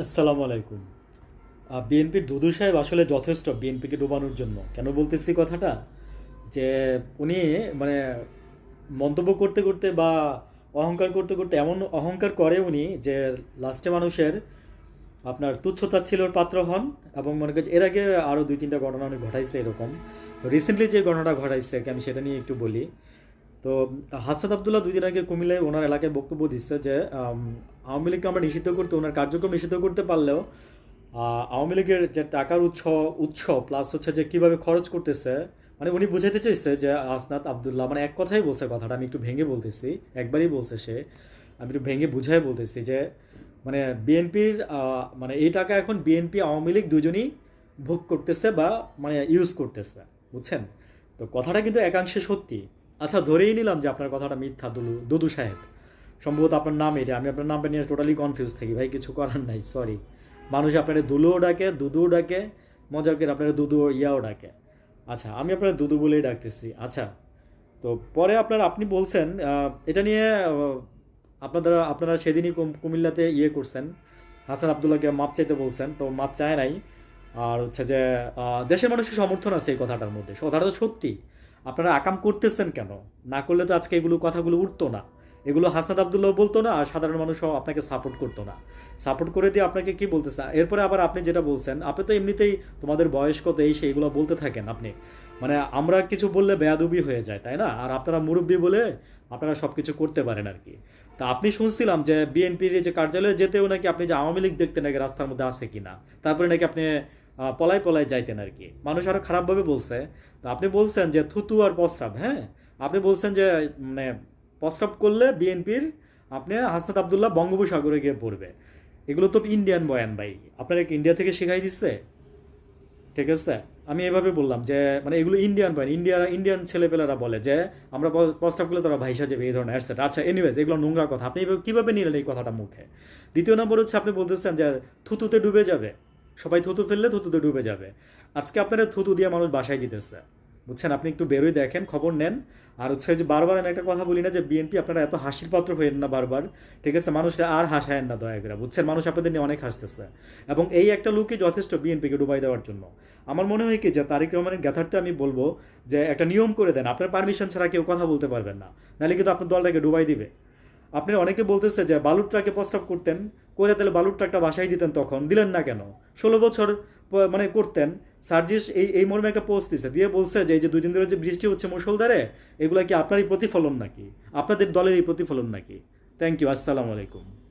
আসসালামু আলাইকুম। বিএনপির দুদু সাহেব আসলে যথেষ্ট বিএনপিকে ডোবানোর জন্য। কেন বলতেছি কথাটা? যে উনি মানে মন্তব্য করতে করতে বা অহংকার করতে করতে এমন অহংকার করে উনি যে লাস্টে মানুষের আপনার তুচ্ছতাচ্ছিলর পাত্র হন এবং মনে করছে এর আগে আরও দুই তিনটা ঘটনা উনি ঘটাইছে এরকম। রিসেন্টলি যে ঘটনাটা ঘটাইছে আমি সেটা নিয়ে একটু বলি। তো হাসাদ আবদুল্লাহ দুই দিন আগে কুমিল্লায় ওনার এলাকায় বক্তব্য দিচ্ছে যে আওয়ামী লীগকে আমরা নিষিদ্ধ করতে, ওনার কার্যক্রম নিষিদ্ধ করতে পারলেও আওয়ামী লীগের যে টাকার উৎস উৎস প্লাস হচ্ছে যে কীভাবে খরচ করতেছে মানে উনি বুঝাইতে চাইছে যে আসনাত আবদুল্লাহ মানে এক কথাই বলছে কথাটা, আমি একটু ভেঙে বলতেছি, একবারই বলছে সে, আমি একটু ভেঙে বুঝাই বলতেছি যে মানে বিএনপির মানে এই টাকা এখন বিএনপি, আওয়ামী লীগ দুজনই ভোগ করতেছে বা মানে ইউজ করতেছে, বুঝছেন? তো কথাটা কিন্তু একাংশে সত্যি। আচ্ছা ধরেই নিলাম যে আপনার কথাটা মিথ্যা, দুলু, দুদু সাহেব। সম্ভবত আপনার নাম এটা, আমি আপনার নামটা নিয়ে টোটালি কনফিউজ থাকি। ভাই, কিছু করার নাই সরি মানুষ আপনার দুলুও ডাকে, দুদুও ডাকে, মজা করে আপনার দুদু ইয়াও ডাকে। আচ্ছা আমি আপনার দুদু বলেই ডাকতেছি। আচ্ছা তো পরে আপনার আপনি বলছেন এটা নিয়ে আপনারা আপনারা সেদিনই কুমিল্লাতে ইয়ে করছেন। হাসান আবদুল্লাহকে মাপ চাইতে বলছেন, তো মাপ চায় নাই। আর হচ্ছে যে দেশের মানুষের সমর্থন আছে এই কথাটার মধ্যে। কথাটা তো সত্যি। আপনারা আকাম করতেছেন কেন? না করলে তো আজকে এগুলো কথাগুলো উঠতো না। এগুলো হাসান আবদুল্লাহ বলতো না, আর সাধারণ মানুষও আপনাকে সাপোর্ট করতো না। সাপোর্ট করে দিয়ে আপনাকে কি বলতেছে? এরপরে আবার আপনি যেটা বলছেন, আপনি তো এমনিতেই তোমাদের বয়স কত এই সেইগুলো বলতে থাকেন আপনি। মানে আমরা কিছু বললে বেয়াদুবি হয়ে যায়, তাই না? আর আপনারা মুরব্বী বলে আপনারা সব কিছু করতে পারেন আর কি। তা আপনি শুনছিলাম যে বিএনপির যে কার্যালয়ে যেতেও নাকি আপনি যে আওয়ামী লীগ দেখতে নাকি রাস্তার মধ্যে আছে কিনা? তারপরে নাকি আপনি আহ, পলাই পলাই যাইতেন আর কি। মানুষ আরও খারাপভাবে বলছে। তো আপনি বলছেন যে থুতু আর প্রস্রাব হ্যাঁ? আপনি বলছেন যে মানে প্রস্রাব করলে বিএনপির আপনি হাসনাত আবদুল্লাহ বঙ্গোপসাগরে গিয়ে পড়বে। এগুলো তো ইন্ডিয়ান বয়ান ভাই। আপনারা ইন্ডিয়া থেকে শেখাই দিচ্ছে? ঠিক আছে? আমি এভাবে বললাম যে মানে এগুলো ইন্ডিয়ান বয়ান। ইন্ডিয়া ইন্ডিয়ান ছেলেপেলেরা বলে যে আমরা প্রস্তাব করলে তারা ভাইসা যাবে এই ধরনের অ্যাডসেট আচ্ছা এনিওয়েজ এগুলো নোংরা কথা। আপনি কীভাবে নিলেন এই কথাটা মুখে? দ্বিতীয় নম্বর হচ্ছে আপনি বলতেছেন যে থুতুতে ডুবে যাবে। সবাই থুতু ফেললে থুতুতে ডুবে যাবে। আজকে আপনারা থুতু দিয়ে মানুষ বাসায় দিতেছে। বুঝছেন? আপনি একটু বেরোই দেখেন, খবর নেন। আর হচ্ছে যে বারবার আমি একটা কথা বলি না যে বিএনপি আপনারা এত হাসির পাত্র হইেন না বারবার। ঠিক আছে? মানুষরা আর হাসায়েন না দয়া করে। বুঝছেন? মানুষ আপনাদের নিয়ে অনেক হাসতেছে। এবং এই একটা লুকই যথেষ্ট বিএনপিকে ডুবাই দেওয়ার জন্য। আমার মনে হয় কি যে তারিক রহমানের গ্যাথার্থে আমি বলব যে একটা নিয়ম করে দেন। আপনার পারমিশন ছাড়া কেউ কথা বলতে পারবেন না। নাহলে কিন্তু আপনার দলটাকে ডুবাই দিবে। আপনি অনেকে বলতেছে যে বালুর ট্রাকে প্রস্তাব করতেন করে তাহলে বালুর ট্রাকটা বাসায় দিতেন তখন, দিলেন না কেন? ষোলো বছর মানে করতেন, সার্জিস এই এই মর্মে একটা পোস্ট দিছে, দিয়ে বলছে যে এই যে দুদিন ধরে যে বৃষ্টি হচ্ছে মুসলদারে এগুলা কি আপনারই প্রতিফলন নাকি? আপনাদের দলেরই প্রতিফলন নাকি? থ্যাংক ইউ আসসালামু আলাইকুম।